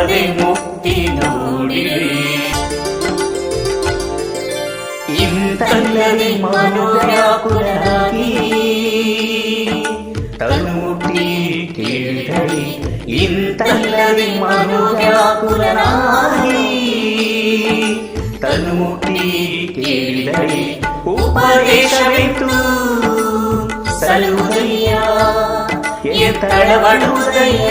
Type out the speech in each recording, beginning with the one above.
ಅದೇ ಮುಕ್ತಿ ನೋಡಿರಿ ಇಂತಲ್ಲದೆ ಮನೋವ್ಯಾಕುಲರಾಗಿ ತನ್ನುಟಿ ಕೇಳಿದಳಿ ಇಂತಲ್ಲದೆ ಮನೋವ್ಯಾಕುಲರಾಗಿ ತನ್ನುಟಿ ಕೇಳಿದಳಿ ಉಪದೇಶವಿತ್ತು ಸಲುದಯ್ಯ ಎತ್ತಳವಡುವುದಯ್ಯ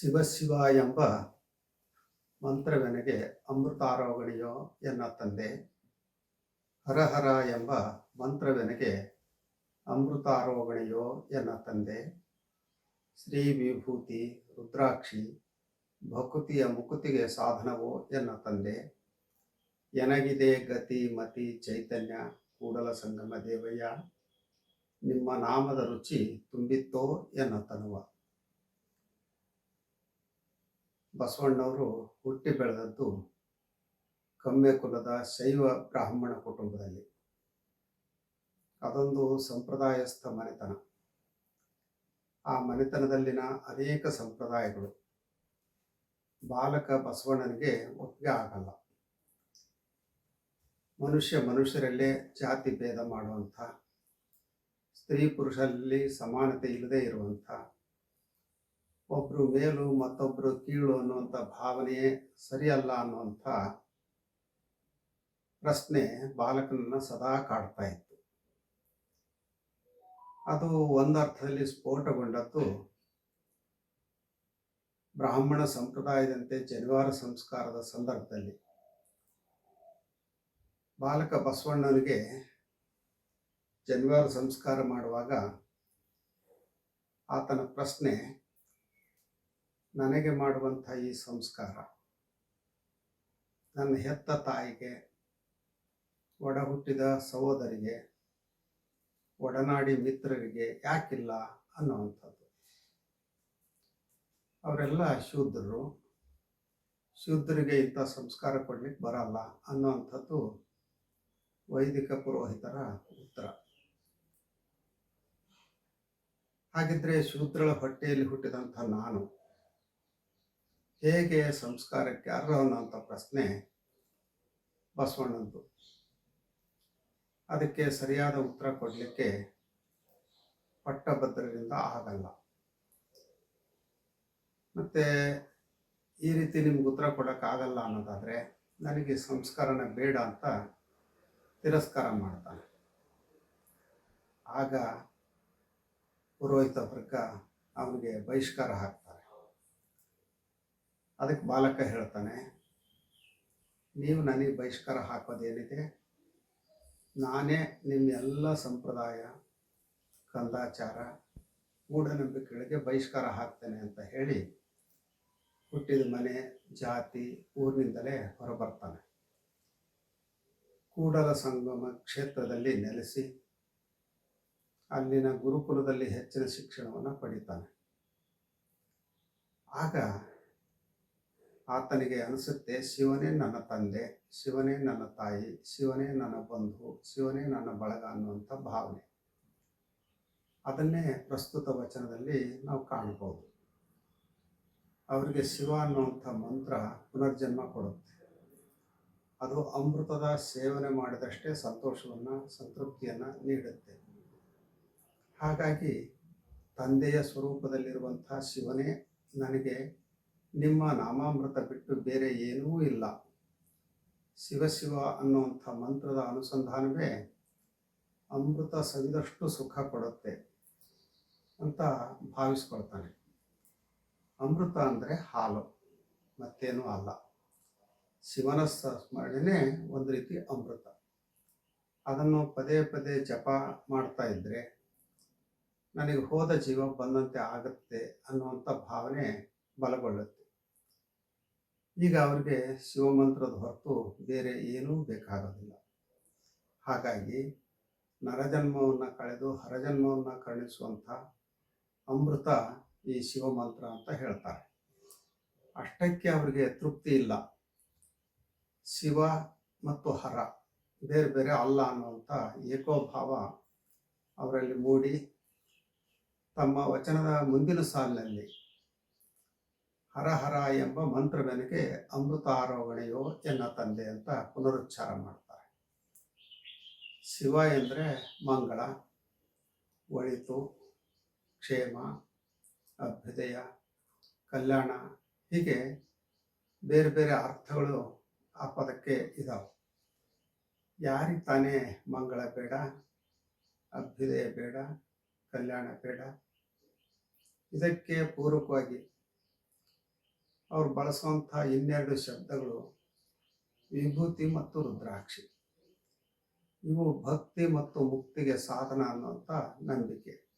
ಶಿವ ಶಿವ ಎಂಬ ಮಂತ್ರವೆನಗೆ ಅಮೃತಾರೋಹಣಿಯೋ ಎನ್ನ ತಂದೆ. ಹರಹರ ಎಂಬ ಮಂತ್ರವೆನಗೆ ಅಮೃತಾರೋಹಣಿಯೋ ಎನ್ನ ತಂದೆ. ಶ್ರೀ ವಿಭೂತಿ ರುದ್ರಾಕ್ಷಿ ಭಕುತಿಯ ಮುಕುತಿಗೆ ಸಾಧನವೋ ಎನ್ನ ತಂದೆ. ಎನಗಿದೆ ಗತಿ ಮತಿ ಚೈತನ್ಯ ಕೂಡಲ ಸಂಗಮ ದೇವಯ್ಯ. ನಿಮ್ಮ ನಾಮದ ರುಚಿ ತುಂಬಿತ್ತೋ ಎನ್ನ ತನುವ. ಬಸವಣ್ಣವರು ಹುಟ್ಟಿ ಬೆಳೆದದ್ದು ಕಮ್ಮೆ ಕುಲದ ಶೈವ ಬ್ರಾಹ್ಮಣ ಕುಟುಂಬದಲ್ಲಿ. ಅದೊಂದು ಸಂಪ್ರದಾಯಸ್ಥ ಮನೆತನ. ಆ ಮನೆತನದಲ್ಲಿನ ಅನೇಕ ಸಂಪ್ರದಾಯಗಳು. ಬಾಲಕ ಬಸವಣ್ಣನಿಗೆ ಒಪ್ಪಿಗೆ ಆಗಲ್ಲ. ಮನುಷ್ಯ ಮನುಷ್ಯರಲ್ಲೇ ಜಾತಿ ಭೇದ ಮಾಡುವಂಥ, ಸ್ತ್ರೀ ಪುರುಷರಲ್ಲಿ ಸಮಾನತೆ ಇಲ್ಲದೆ ಇರುವಂಥ ಒಬ್ರು ಮೇಲು ಮತ್ತೊಬ್ರು ಕೀಳು ಅನ್ನುವಂಥ ಭಾವನೆಯೇ ಸರಿಯಲ್ಲ ಅನ್ನುವಂಥ ಪ್ರಶ್ನೆ ಬಾಲಕನನ್ನ ಸದಾ ಕಾಡ್ತಾ ಇತ್ತು. ಅದು ಒಂದರ್ಥದಲ್ಲಿ ಸ್ಫೋಟಗೊಂಡದ್ದು ಬ್ರಾಹ್ಮಣ ಸಂಪ್ರದಾಯದಂತೆ ಜನಿವಾರ ಸಂಸ್ಕಾರದ ಸಂದರ್ಭದಲ್ಲಿ. ಬಾಲಕ ಬಸವಣ್ಣನಿಗೆ ಜನಿವಾರ ಸಂಸ್ಕಾರ ಮಾಡುವಾಗ ಆತನ ಪ್ರಶ್ನೆ ನನಗೆ ಮಾಡುವಂಥ ಈ ಸಂಸ್ಕಾರ, ನನ್ನ ಹೆತ್ತ ತಾಯಿಗೆ ಒಡ ಹುಟ್ಟಿದ ಸಹೋದರಿಗೆ, ಒಡನಾಡಿ ಮಿತ್ರರಿಗೆ ಯಾಕಿಲ್ಲ ಅನ್ನುವಂಥದ್ದು. ಅವರೆಲ್ಲ ಶೂದ್ರರು. ಶೂದ್ರರಿಗೆ ಇಂಥ ಸಂಸ್ಕಾರ ಕೊಡ್ಲಿಕ್ಕೆ ಬರಲ್ಲ ಅನ್ನುವಂಥದ್ದು ವೈದಿಕ ಪುರೋಹಿತರ ಉತ್ತರ. ಹಾಗಿದ್ರೆ ಶೂದ್ರಳ ಹೊಟ್ಟೆಯಲ್ಲಿ ಹುಟ್ಟಿದಂಥ ನಾನು ಹೇಗೆ ಸಂಸ್ಕಾರಕ್ಕೆ ಅರ್ಹವನ ಅಂತ ಪ್ರಶ್ನೆ ಬಸವಣ್ಣಂದು. ಅದಕ್ಕೆ ಸರಿಯಾದ ಉತ್ತರ ಕೊಡಲಿಕ್ಕೆ ಪಟ್ಟಭದ್ರರಿಂದ ಆಗಲ್ಲ. ಮತ್ತು ಈ ರೀತಿ ನಿಮ್ಗೆ ಉತ್ತರ ಕೊಡೋಕ್ಕಾಗಲ್ಲ ಅನ್ನೋದಾದರೆ ನನಗೆ ಸಂಸ್ಕಾರನ ಬೇಡ ಅಂತ ತಿರಸ್ಕಾರ ಮಾಡ್ತಾನೆ. ಆಗ ಪುರೋಹಿತ ವರ್ಗ ಅವನಿಗೆ ಬಹಿಷ್ಕಾರ ಹಾಕ್ತಾರೆ. ಅದಕ್ಕೆ ಬಾಲಕ ಹೇಳ್ತಾನೆ, ನೀವು ನನಗೆ ಬಹಿಷ್ಕಾರ ಹಾಕೋದೇನಿದೆ ನಾನೇ ನಿಮ್ಮ ಎಲ್ಲ ಸಂಪ್ರದಾಯ, ಕಂದಾಚಾರ, ಮೂಢನಂಬಿಕೆಗಳಿಗೆ ಬಹಿಷ್ಕಾರ ಹಾಕ್ತೇನೆ ಅಂತ ಹೇಳಿ ಹುಟ್ಟಿದ ಮನೆ, ಜಾತಿ, ಊರಿನಿಂದಲೇ ಹೊರಬರ್ತಾನೆ. ಕೂಡಲ ಸಂಗಮ ಕ್ಷೇತ್ರದಲ್ಲಿ ನೆಲೆಸಿ ಅಲ್ಲಿನ ಗುರುಕುಲದಲ್ಲಿ ಹೆಚ್ಚಿನ ಶಿಕ್ಷಣವನ್ನು ಪಡಿತಾನೆ. ಆಗ ಆತನಿಗೆ ಅನಿಸುತ್ತೆ, ಶಿವನೇ ನನ್ನ ತಂದೆ, ಶಿವನೇ ನನ್ನ ತಾಯಿ, ಶಿವನೇ ನನ್ನ ಬಂಧು, ಶಿವನೇ ನನ್ನ ಬಳಗ ಅನ್ನುವಂಥ ಭಾವನೆ. ಅದನ್ನೇ ಪ್ರಸ್ತುತ ವಚನದಲ್ಲಿ ನಾವು ಕಾಣ್ಬೋದು ಅವರಿಗೆ ಶಿವ ಅನ್ನುವಂಥ ಮಂತ್ರ ಪುನರ್ಜನ್ಮ ಕೊಡುತ್ತೆ. ಅದು ಅಮೃತದ ಸೇವನೆ ಮಾಡಿದಷ್ಟೇ ಸಂತೋಷವನ್ನು, ಸಂತೃಪ್ತಿಯನ್ನು ನೀಡುತ್ತೆ. ಹಾಗಾಗಿ ತಂದೆಯ ಸ್ವರೂಪದಲ್ಲಿರುವಂಥ ಶಿವನೇ ನನಗೆ ನಿಮ್ಮ ನಾಮಾಮೃತ ಬಿಟ್ಟು ಬೇರೆ ಏನೂ ಇಲ್ಲ. ಶಿವಶಿವ ಶಿವ ಅನ್ನುವಂಥ ಮಂತ್ರದ ಅನುಸಂಧಾನವೇ ಅಮೃತ ಸವಿದಷ್ಟು ಸುಖ ಕೊಡುತ್ತೆ ಅಂತ ಭಾವಿಸ್ಕೊಳ್ತಾನೆ. ಅಮೃತ ಅಂದರೆ ಹಾಲು, ಮತ್ತೇನೂ ಅಲ್ಲ. ಶಿವನ ಸ್ಮರಣೆನೇ ಒಂದು ರೀತಿ ಅಮೃತ. ಅದನ್ನು ಪದೇ ಪದೇ ಜಪ ಮಾಡ್ತಾ ಇದ್ದರೆ ನನಗೆ ಹೋದ ಜೀವ ಬಂದಂತೆ ಆಗುತ್ತೆ ಅನ್ನುವಂಥ ಭಾವನೆ ಬಲಗೊಳ್ಳುತ್ತೆ. ಈಗ ಅವರಿಗೆ ಶಿವಮಂತ್ರದ ಹೊರತು ಬೇರೆ ಏನೂ ಬೇಕಾಗೋದಿಲ್ಲ. ಹಾಗಾಗಿ ನರಜನ್ಮವನ್ನು ಕಳೆದು ಹರಜನ್ಮವನ್ನು ಕರುಣಿಸುವಂಥ ಅಮೃತ ಈ ಶಿವಮಂತ್ರ ಅಂತ ಹೇಳ್ತಾರೆ. ಅಷ್ಟಕ್ಕೆ ಅವರಿಗೆ ತೃಪ್ತಿ ಇಲ್ಲ. ಶಿವ ಮತ್ತು ಹರ ಬೇರೆ ಬೇರೆ ಅಲ್ಲ ಅನ್ನುವಂಥ ಏಕೋಭಾವ ಅವರಲ್ಲಿ ಮೂಡಿ ತಮ್ಮ ವಚನದ ಮುಂದಿನ ಸಾಲಿನಲ್ಲಿ ಹರ ಹರ ಎಂಬ ಮಂತ್ರವೆನಗೆ ಅಮೃತ ಅಮೃತಾರೋಹಣೆಯೋ ಎನ್ನ ತಂದೆ ಅಂತ ಪುನರುಚ್ಚಾರ ಮಾಡ್ತಾರೆ. ಶಿವ ಎಂದರೆ ಮಂಗಳ, ಒಳಿತು, ಕ್ಷೇಮ, ಅಭ್ಯುದಯ, ಕಲ್ಯಾಣ, ಹೀಗೆ ಬೇರೆ ಬೇರೆ ಅರ್ಥಗಳು ಆ ಪದಕ್ಕೆ ಇದಾವೆ. ಯಾರಿಗೆ ತಾನೇ ಮಂಗಳ ಬೇಡ, ಅಭ್ಯುದಯ ಬೇಡ, ಕಲ್ಯಾಣ ಬೇಡ, ಇದಕ್ಕೆ ಪೂರಕವಾಗಿ ಅವ್ರು ಬಳಸುವಂಥ ಇನ್ನೆರಡು ಶಬ್ದಗಳು ವಿಭೂತಿ ಮತ್ತು ರುದ್ರಾಕ್ಷಿ. ಇವು ಭಕ್ತಿ ಮತ್ತು ಮುಕ್ತಿಗೆ ಸಾಧನ ಅನ್ನುವಂಥ ನಂಬಿಕೆ.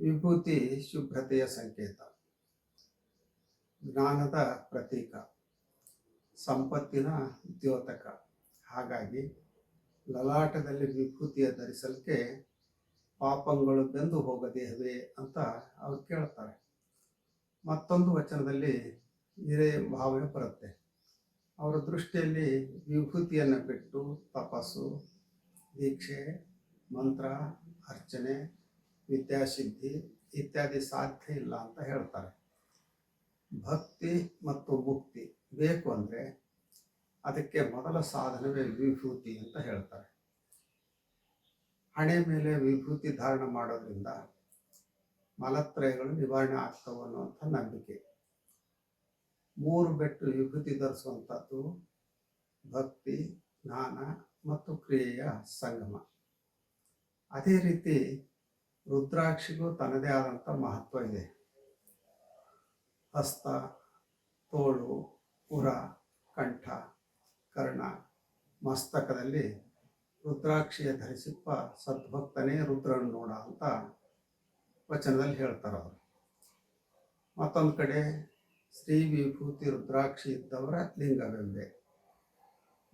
ವಿಭೂತಿ ಶುಭ್ರತೆಯ ಸಂಕೇತ. ಜ್ಞಾನದ ಪ್ರತೀಕ. ಸಂಪತ್ತಿನ ದ್ಯೋತಕ. ಹಾಗಾಗಿ ಲಲಾಟದಲ್ಲಿ ವಿಭೂತಿಯ ಧರಿಸಲಿಕ್ಕೆ ಪಾಪಗಳು ಬೆಂದು ಹೋಗದೇಹವೇ ಅಂತ ಅವ್ರು ಕೇಳ್ತಾರೆ. ಮತ್ತೊಂದು ವಚನದಲ್ಲಿ ಇದೇ ಭಾವನೆ ಬರುತ್ತೆ ಅವರ ದೃಷ್ಟಿಯಲ್ಲಿ ವಿಭೂತಿಯನ್ನು ಬಿಟ್ಟು ತಪಸ್ಸು, ದೀಕ್ಷೆ, ಮಂತ್ರ, ಅರ್ಚನೆ, ವಿದ್ಯಾಸಿದ್ಧಿ ಇತ್ಯಾದಿ ಸಾಧ್ಯ ಇಲ್ಲ ಅಂತ ಹೇಳ್ತಾರೆ. ಭಕ್ತಿ ಮತ್ತು ಮುಕ್ತಿ ಬೇಕು ಅಂದರೆ ಅದಕ್ಕೆ ಮೊದಲ ಸಾಧನವೇ ವಿಭೂತಿ ಅಂತ ಹೇಳ್ತಾರೆ. ಹಣೆ ಮೇಲೆ ವಿಭೂತಿ ಧಾರಣ ಮಾಡೋದ್ರಿಂದ ಮಲತ್ರಯಗಳು ನಿವಾರಣೆ ಆಗ್ತವೆ ಅನ್ನುವಂಥ ನಂಬಿಕೆ. ಮೂರು ಬೆಟ್ಟು ವಿಭೂತಿ ಧರಿಸುವಂಥದ್ದು ಭಕ್ತಿ, ಜ್ಞಾನ ಮತ್ತು ಕ್ರಿಯೆಯ ಸಂಗಮ. ಅದೇ ರೀತಿ ರುದ್ರಾಕ್ಷಿಗೂ ತನ್ನದೇ ಆದಂಥ ಮಹತ್ವ ಇದೆ. ಹಸ್ತ, ತೋಳು, ಉರ, ಕಂಠ, ಕರ್ಣ ಮಸ್ತಕದಲ್ಲಿ ರುದ್ರಾಕ್ಷಿಯ ಧರಿಸಿಪ್ಪ ಸದ್ಭಕ್ತನೇ ರುದ್ರನ ನೋಡ ಅಂತ ವಚನದಲ್ಲಿ ಹೇಳ್ತಾರೆ ಅವರು. ಮತ್ತೊಂದು ಕಡೆ ಶ್ರೀ ವಿಭೂತಿ ರುದ್ರಾಕ್ಷಿ ಇದ್ದವರ ಲಿಂಗವೆಂಬೆ,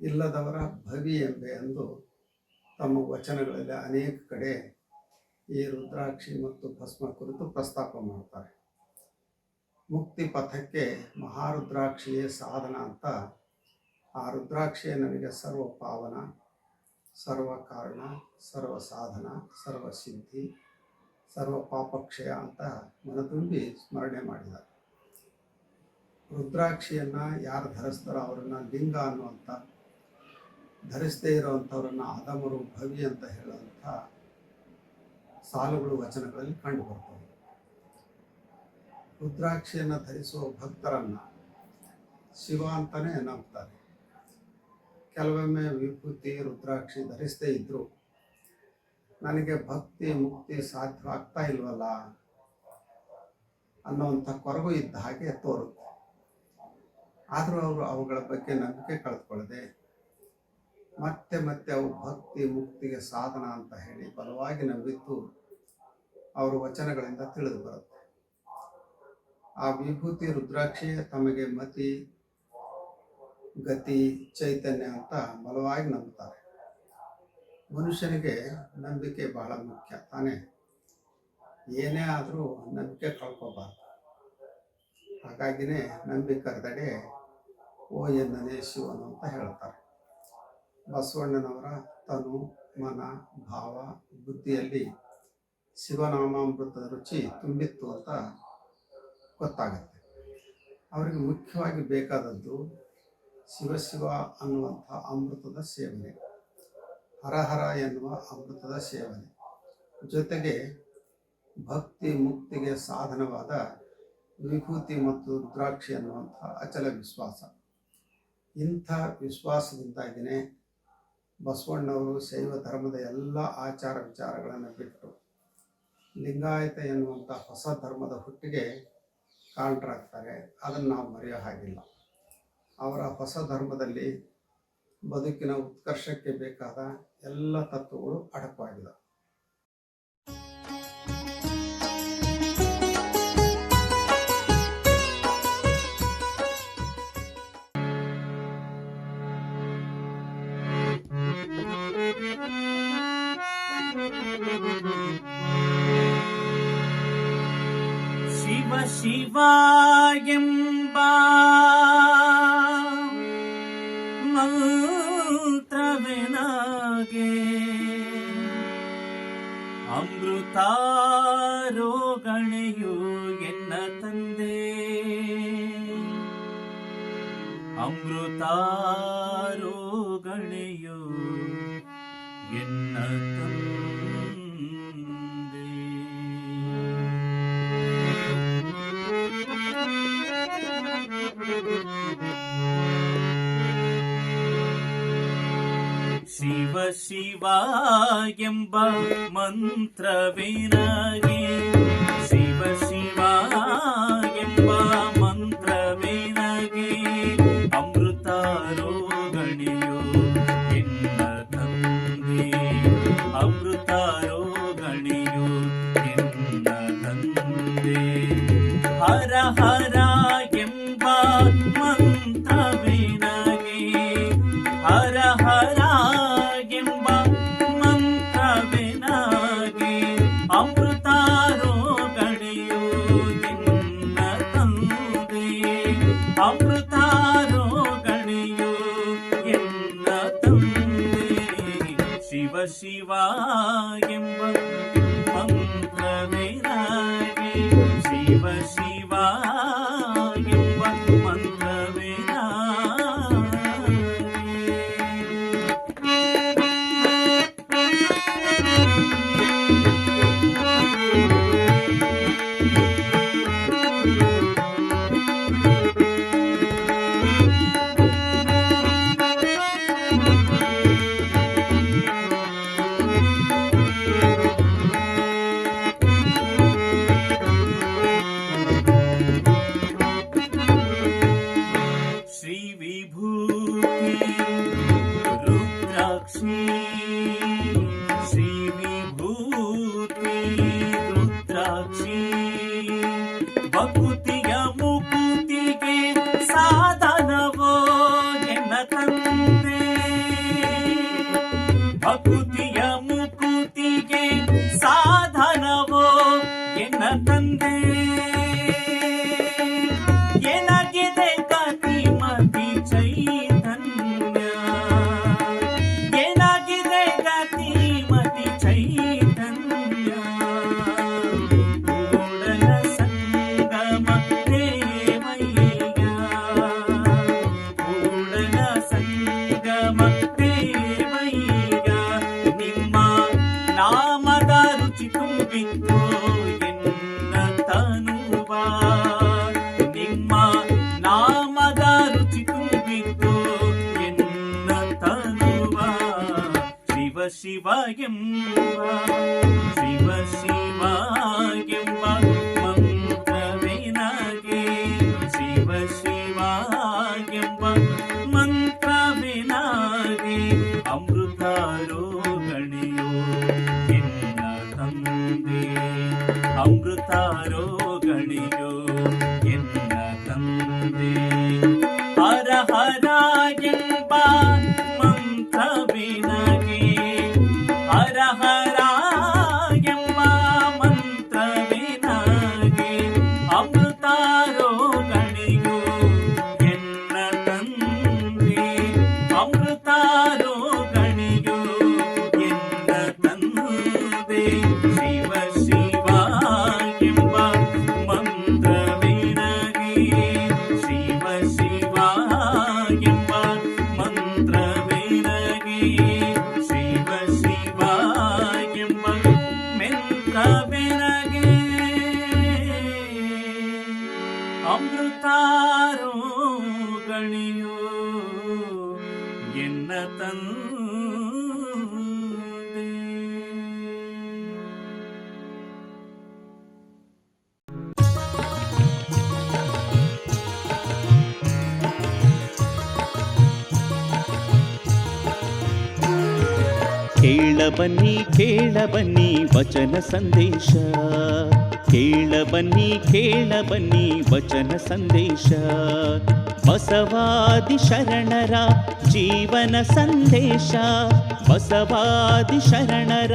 ಇಲ್ಲದವರ ಭವಿ ಎಂಬೆ ಎಂದು ತಮ್ಮ ವಚನಗಳಲ್ಲಿ ಅನೇಕ ಕಡೆ ಈ ರುದ್ರಾಕ್ಷಿ ಮತ್ತು ಭಸ್ಮ ಕುರಿತು ಪ್ರಸ್ತಾಪ ಮಾಡ್ತಾರೆ. ಮುಕ್ತಿ ಪಥಕ್ಕೆ ಮಹಾರುದ್ರಾಕ್ಷಿಯೇ ಸಾಧನ ಅಂತ ಆ ರುದ್ರಾಕ್ಷಿಯೇ ನನಗೆ ಸರ್ವ ಪಾವನ ಸರ್ವ ಕಾರಣ ಸರ್ವ ಸಾಧನ ಸರ್ವ ಸಿದ್ಧಿ ಸರ್ವ ಪಾಪಕ್ಷಯ ಅಂತ ಮನತುಂಬಿ ಸ್ಮರಣೆ ಮಾಡಿದ್ದಾರೆ. ರುದ್ರಾಕ್ಷಿಯನ್ನು ಯಾರು ಧರಿಸ್ತಾರೋ ಅವರನ್ನು ಲಿಂಗ ಅನ್ನುವಂಥ, ಧರಿಸದೇ ಇರುವಂಥವ್ರನ್ನ ಆದಮರು ಭವಿ ಅಂತ ಹೇಳುವಂಥ ಸಾಲುಗಳು ವಚನಗಳಲ್ಲಿ ಕಂಡು ಬರ್ತವೆ ರುದ್ರಾಕ್ಷಿಯನ್ನು ಧರಿಸುವ ಭಕ್ತರನ್ನು ಶಿವ ಅಂತಲೇ ನಂಬ್ತಾರೆ. ಕೆಲವೊಮ್ಮೆ ವಿಭೂತಿ, ರುದ್ರಾಕ್ಷಿ ಧರಿಸದೇ ಇದ್ದರು ನನಗೆ ಭಕ್ತಿ ಮುಕ್ತಿ ಸಾಧ್ಯವಾಗ್ತಾ ಇಲ್ವಲ್ಲ ಅನ್ನೋವಂಥ ಕೊರಗು ಇದ್ದ ಹಾಗೆ ತೋರುತ್ತೆ. ಆದರೂ ಅವರು ಅವುಗಳ ಬಗ್ಗೆ ನಂಬಿಕೆ ಕಳೆದುಕೊಳ್ಳದೆ ಮತ್ತೆ ಮತ್ತೆ ಅವು ಭಕ್ತಿ ಮುಕ್ತಿಗೆ ಸಾಧನ ಅಂತ ಹೇಳಿ ಬಲವಾಗಿ ನಂಬಿದ್ದು ಅವರ ವಚನಗಳಿಂದ ತಿಳಿದು ಬರುತ್ತೆ. ಆ ವಿಭೂತಿ ರುದ್ರಾಕ್ಷಿ ತಮಗೆ ಮತಿ, ಗತಿ, ಚೈತನ್ಯ ಅಂತ ಬಲವಾಗಿ ನಂಬುತ್ತಾರೆ. ಮನುಷ್ಯನಿಗೆ ನಂಬಿಕೆ ಬಹಳ ಮುಖ್ಯ, ತಾನೇ? ಏನೇ ಆದರೂ ನಂಬಿಕೆ ಕಳ್ಕೋಬಾರ್ದು. ಹಾಗಾಗಿನೇ ನಂಬಿಕರದಡೆ, ಓ ಎನ್ನನೇ ಶಿವನು ಅಂತ ಹೇಳ್ತಾರೆ. ಬಸವಣ್ಣನವರ ತನು ಮನ ಭಾವ ಬುದ್ಧಿಯಲ್ಲಿ ಶಿವನಾಮಾಮೃತದ ರುಚಿ ತುಂಬಿತ್ತು ಅಂತ ಗೊತ್ತಾಗುತ್ತೆ. ಅವರಿಗೆ ಮುಖ್ಯವಾಗಿ ಬೇಕಾದದ್ದು ಶಿವಶಿವ ಶಿವ ಅನ್ನುವಂಥ ಅಮೃತದ ಸೇವನೆ. ಹರಹರ ಎನ್ನುವ ಅಮೃತದ ಸೇವನೆ. ಜೊತೆಗೆ ಭಕ್ತಿ ಮುಕ್ತಿಗೆ ಸಾಧನವಾದ ವಿಭೂತಿ ಮತ್ತು ರುದ್ರಾಕ್ಷಿ ಅನ್ನುವಂಥ ಅಚಲ ವಿಶ್ವಾಸ. ಇಂಥ ವಿಶ್ವಾಸದಿಂದಾಗಿಯೇ ಬಸವಣ್ಣವರು ಶೈವ ಧರ್ಮದ ಎಲ್ಲ ಆಚಾರ ವಿಚಾರಗಳನ್ನು ಬಿಟ್ಟು ಲಿಂಗಾಯತ ಎನ್ನುವಂಥ ಹೊಸ ಧರ್ಮದ ಹುಟ್ಟಿಗೆ ಕಾರಣರಾಗ್ತಾರೆ ಅದನ್ನು ನಾವು ಮರೆಯೋ ಹಾಗಿಲ್ಲ. ಅವರ ಹೊಸ ಧರ್ಮದಲ್ಲಿ ಬದುಕಿನ ಉತ್ಕರ್ಷಕ್ಕೆ ಬೇಕಾದ ಎಲ್ಲ ತತ್ವಗಳು ಅಡಕವಾಗಿದೆ ಶಿವ ಶಿವ ಎಂಬ ಅಮೃತಾರೋಗಣೆಯು ಎನ್ನ ಶಿವ ಶಿವ ಎಂಬ ಮಂತ್ರವೇನಾಗಿ ಶಿವ ಶಿವ ಎಂಬ ಕೇಳ ಬನ್ನಿ ಕೇಳ ಬನ್ನಿ ವಚನ ಸಂದೇಶ. ಕೇಳ ಬನ್ನಿ ಕೇಳ ಬನ್ನಿ ವಚನ ಸಂದೇಶ. ಬಸವಾದಿ ಶರಣರ ಜೀವನ ಸಂದೇಶ. ಬಸವಾದಿ ಶರಣರ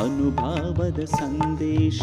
ಅನುಭಾವದ ಸಂದೇಶ